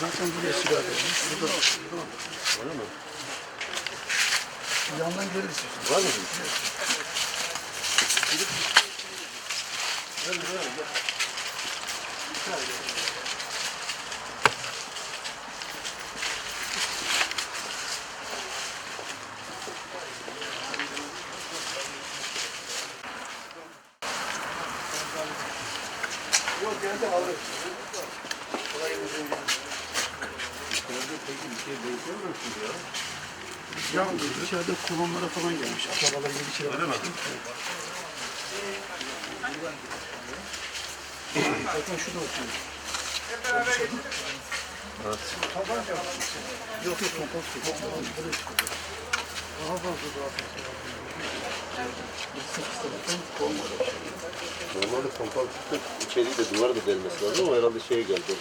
Zaten buraya sigara vermiş. Burada Öyle mi? Yandan gelirsin. Var mı? Yok geldi alır. Ya içeride kolonlara falan gelmiş. Akrabalar gibi içeri Öyle mi? Zaten şurada oturuyor. Evet. Yok yok kompos yok. Buraya çıkıyor. Daha fazla daha fazla. Normalde tutup içeriği de duvar da delmesi lazım ama herhalde şeye geldi.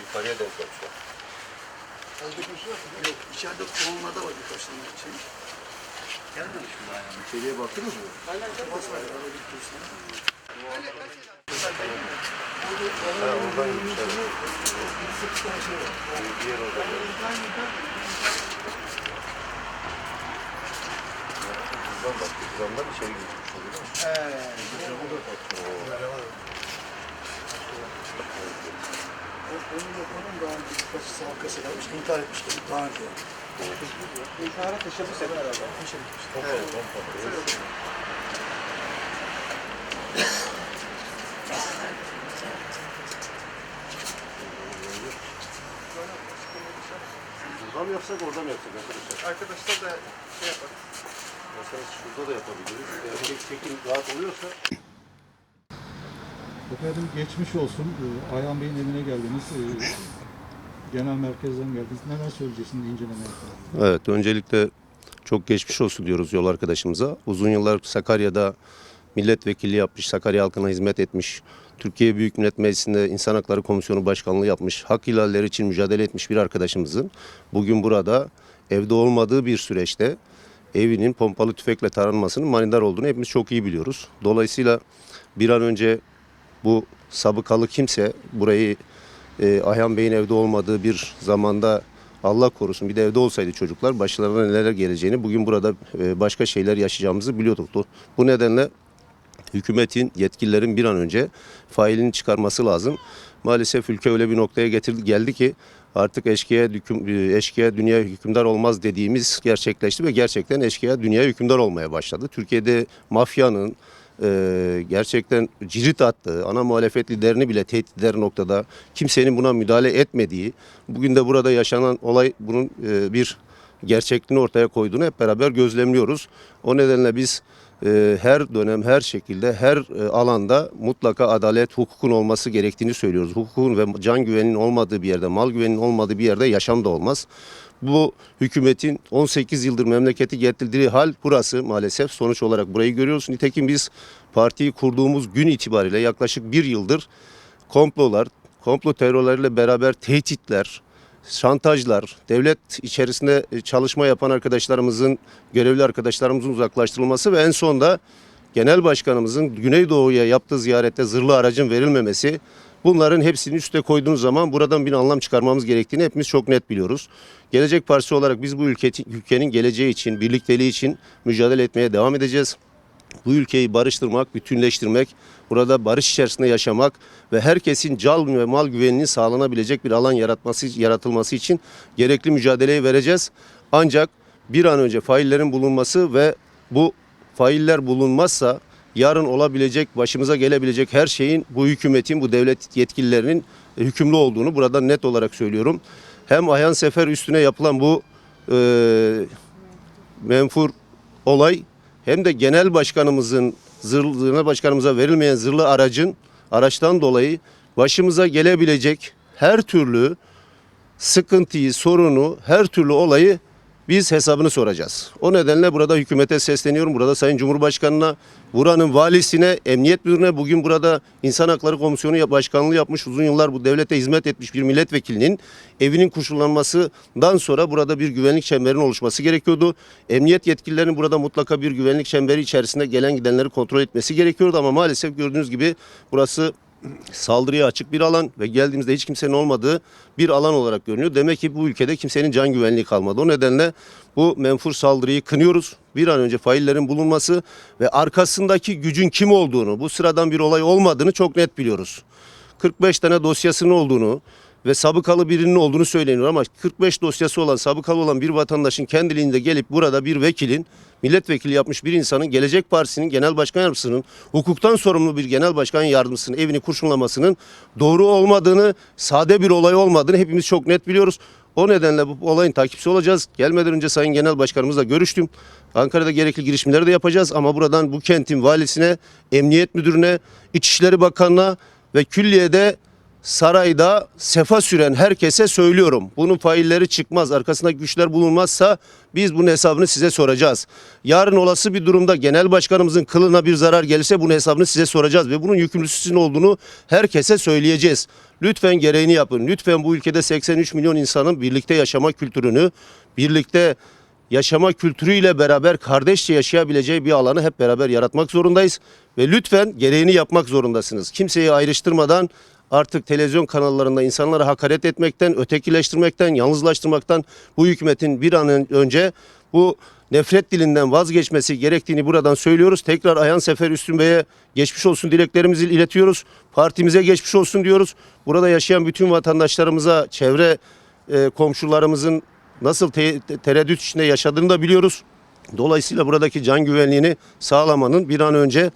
Yukarıya denk geldi. Yok içeride kolonlarda var birkaç tane şey. Gelmemiş mi daha yani? İçeriye baktınız mı? Bas var ya, araba gidiyorsun. Ha oradan gitmiş. evet. Şey var. Bir yer orada. Buradan baktı. Buradan içeri girmiş oluyor. Onun yapanın daha önce birkaç sabıkası gelmiş, intihar etmişti daha önce. İntihara teşebbüs eder herhalde. Teşebbüs Burada mı yapsak orada mı yapsak arkadaşlar? Arkadaşlar da şey yapar. Mesela şurada da yapabiliriz. Eğer çek, çekim rahat oluyorsa Efendim geçmiş olsun. Ee, Ayhan Bey'in evine geldiniz. Ee, Genel merkezden geldiniz. Neler söyleyeceksiniz inceleme yaparak? Evet, öncelikle çok geçmiş olsun diyoruz yol arkadaşımıza. Uzun yıllar Sakarya'da milletvekili yapmış, Sakarya halkına hizmet etmiş. Türkiye Büyük Millet Meclisi'nde İnsan Hakları Komisyonu Başkanlığı yapmış. Hak ihlalleri için mücadele etmiş bir arkadaşımızın bugün burada evde olmadığı bir süreçte evinin pompalı tüfekle taranmasının manidar olduğunu hepimiz çok iyi biliyoruz. Dolayısıyla bir an önce bu sabıkalı kimse burayı e, Ayhan Bey'in evde olmadığı bir zamanda Allah korusun bir de evde olsaydı çocuklar başlarına neler geleceğini bugün burada e, başka şeyler yaşayacağımızı biliyorduk. Bu nedenle hükümetin yetkililerin bir an önce failini çıkarması lazım. Maalesef ülke öyle bir noktaya getirdi geldi ki artık eşkıya, eşkıya dünya hükümdar olmaz dediğimiz gerçekleşti ve gerçekten eşkıya dünya hükümdar olmaya başladı. Türkiye'de mafyanın e, gerçekten cirit attığı, ana muhalefet liderini bile tehdit eder noktada kimsenin buna müdahale etmediği, bugün de burada yaşanan olay bunun e, bir gerçekliğini ortaya koyduğunu hep beraber gözlemliyoruz. O nedenle biz her dönem, her şekilde, her e, alanda mutlaka adalet, hukukun olması gerektiğini söylüyoruz. Hukukun ve can güveninin olmadığı bir yerde, mal güveninin olmadığı bir yerde yaşam da olmaz. Bu hükümetin 18 yıldır memleketi getirdiği hal burası maalesef. Sonuç olarak burayı görüyoruz. Nitekim biz partiyi kurduğumuz gün itibariyle yaklaşık bir yıldır komplolar, komplo terörleriyle beraber tehditler, şantajlar, devlet içerisinde e, çalışma yapan arkadaşlarımızın, görevli arkadaşlarımızın uzaklaştırılması ve en sonda genel başkanımızın Güneydoğu'ya yaptığı ziyarette zırhlı aracın verilmemesi bunların hepsini üste koyduğunuz zaman buradan bir anlam çıkarmamız gerektiğini hepimiz çok net biliyoruz. Gelecek Partisi olarak biz bu ülke, ülkenin geleceği için, birlikteliği için mücadele etmeye devam edeceğiz bu ülkeyi barıştırmak, bütünleştirmek, burada barış içerisinde yaşamak ve herkesin can ve mal güvenliğini sağlanabilecek bir alan yaratması yaratılması için gerekli mücadeleyi vereceğiz. Ancak bir an önce faillerin bulunması ve bu failler bulunmazsa yarın olabilecek, başımıza gelebilecek her şeyin bu hükümetin, bu devlet yetkililerinin hükümlü olduğunu burada net olarak söylüyorum. Hem Ayhan Sefer üstüne yapılan bu e, menfur olay hem de genel başkanımızın zırhlı genel başkanımıza verilmeyen zırhlı aracın araçtan dolayı başımıza gelebilecek her türlü sıkıntıyı, sorunu, her türlü olayı Biz hesabını soracağız. O nedenle burada hükümete sesleniyorum. Burada Sayın Cumhurbaşkanı'na, buranın valisine, emniyet müdürüne bugün burada İnsan Hakları Komisyonu başkanlığı yapmış uzun yıllar bu devlete hizmet etmiş bir milletvekilinin evinin koşullanmasından sonra burada bir güvenlik çemberinin oluşması gerekiyordu. Emniyet yetkililerinin burada mutlaka bir güvenlik çemberi içerisinde gelen gidenleri kontrol etmesi gerekiyordu ama maalesef gördüğünüz gibi burası saldırıya açık bir alan ve geldiğimizde hiç kimsenin olmadığı bir alan olarak görünüyor. Demek ki bu ülkede kimsenin can güvenliği kalmadı. O nedenle bu menfur saldırıyı kınıyoruz. Bir an önce faillerin bulunması ve arkasındaki gücün kim olduğunu, bu sıradan bir olay olmadığını çok net biliyoruz. 45 tane dosyasının olduğunu ve sabıkalı birinin olduğunu söyleniyor ama 45 dosyası olan, sabıkalı olan bir vatandaşın kendiliğinde gelip burada bir vekilin, milletvekili yapmış bir insanın Gelecek Partisi'nin genel başkan yardımcısının, hukuktan sorumlu bir genel başkan yardımcısının evini kurşunlamasının doğru olmadığını, sade bir olay olmadığını hepimiz çok net biliyoruz. O nedenle bu olayın takipçisi olacağız. Gelmeden önce Sayın Genel Başkanımızla görüştüm. Ankara'da gerekli girişimleri de yapacağız ama buradan bu kentin valisine, emniyet müdürüne, İçişleri Bakanı'na ve külliyede sarayda sefa süren herkese söylüyorum. Bunun failleri çıkmaz. Arkasında güçler bulunmazsa biz bunun hesabını size soracağız. Yarın olası bir durumda genel başkanımızın kılına bir zarar gelirse bunun hesabını size soracağız ve bunun yükümlüsü olduğunu herkese söyleyeceğiz. Lütfen gereğini yapın. Lütfen bu ülkede 83 milyon insanın birlikte yaşama kültürünü, birlikte yaşama kültürüyle beraber kardeşçe yaşayabileceği bir alanı hep beraber yaratmak zorundayız. Ve lütfen gereğini yapmak zorundasınız. Kimseyi ayrıştırmadan artık televizyon kanallarında insanlara hakaret etmekten, ötekileştirmekten, yalnızlaştırmaktan bu hükümetin bir an ön- önce bu nefret dilinden vazgeçmesi gerektiğini buradan söylüyoruz. Tekrar Ayhan Sefer Üstün Bey'e geçmiş olsun dileklerimizi iletiyoruz. Partimize geçmiş olsun diyoruz. Burada yaşayan bütün vatandaşlarımıza, çevre e, komşularımızın nasıl te- te- tereddüt içinde yaşadığını da biliyoruz. Dolayısıyla buradaki can güvenliğini sağlamanın bir an önce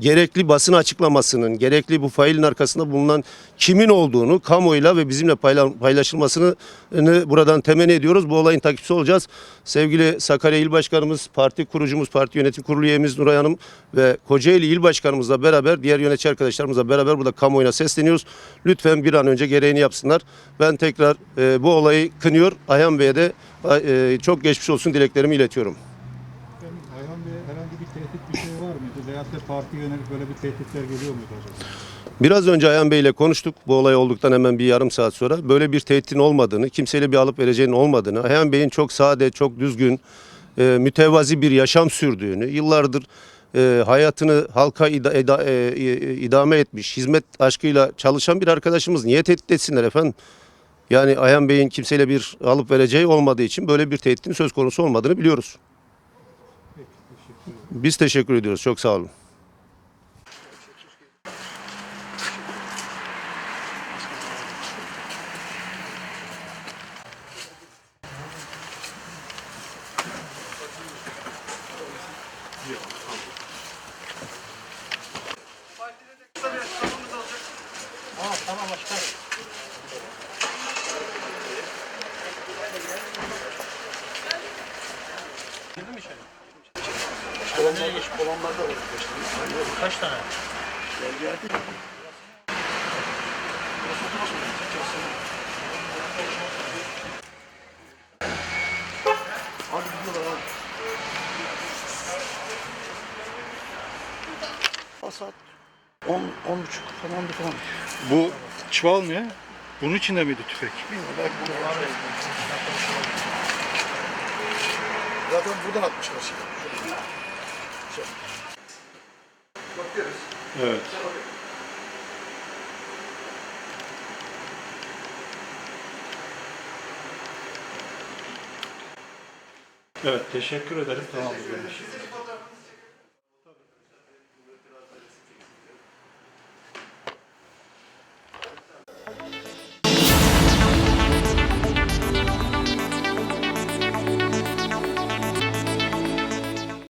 gerekli basın açıklamasının, gerekli bu failin arkasında bulunan kimin olduğunu kamuoyuyla ve bizimle payla- paylaşılmasını ını buradan temenni ediyoruz. Bu olayın takipçisi olacağız. Sevgili Sakarya İl Başkanımız, parti kurucumuz, parti yönetim kurulu üyemiz Nuray Hanım ve Kocaeli İl Başkanımızla beraber, diğer yönetici arkadaşlarımızla beraber burada kamuoyuna sesleniyoruz. Lütfen bir an önce gereğini yapsınlar. Ben tekrar e, bu olayı kınıyor. Ayhan Bey'e de e, çok geçmiş olsun dileklerimi iletiyorum. Efendim, Ayhan Bey herhangi bir tehdit bir şey var mıydı? Veyahut da partiye yönelik böyle bir tehditler geliyor muydu acaba? Biraz önce Ayhan Bey ile konuştuk. Bu olay olduktan hemen bir yarım saat sonra. Böyle bir tehditin olmadığını, kimseyle bir alıp vereceğinin olmadığını, Ayhan Bey'in çok sade, çok düzgün, e, mütevazi bir yaşam sürdüğünü, yıllardır e, hayatını halka ida- eda- e, idame etmiş, hizmet aşkıyla çalışan bir arkadaşımız. Niye tehdit etsinler efendim? Yani Ayhan Bey'in kimseyle bir alıp vereceği olmadığı için böyle bir tehditin söz konusu olmadığını biliyoruz. Biz teşekkür ediyoruz. Çok sağ olun. Kaç tane? Hadi gidiyorlar hadi. O saat 10, 10 buçuk falan bir falan. Bu çuval ne? Bunun içinde miydi tüfek? Bilmiyorum belki burada var. Zaten buradan atmışlar şey. Evet. Evet, teşekkür ederim. Tamam.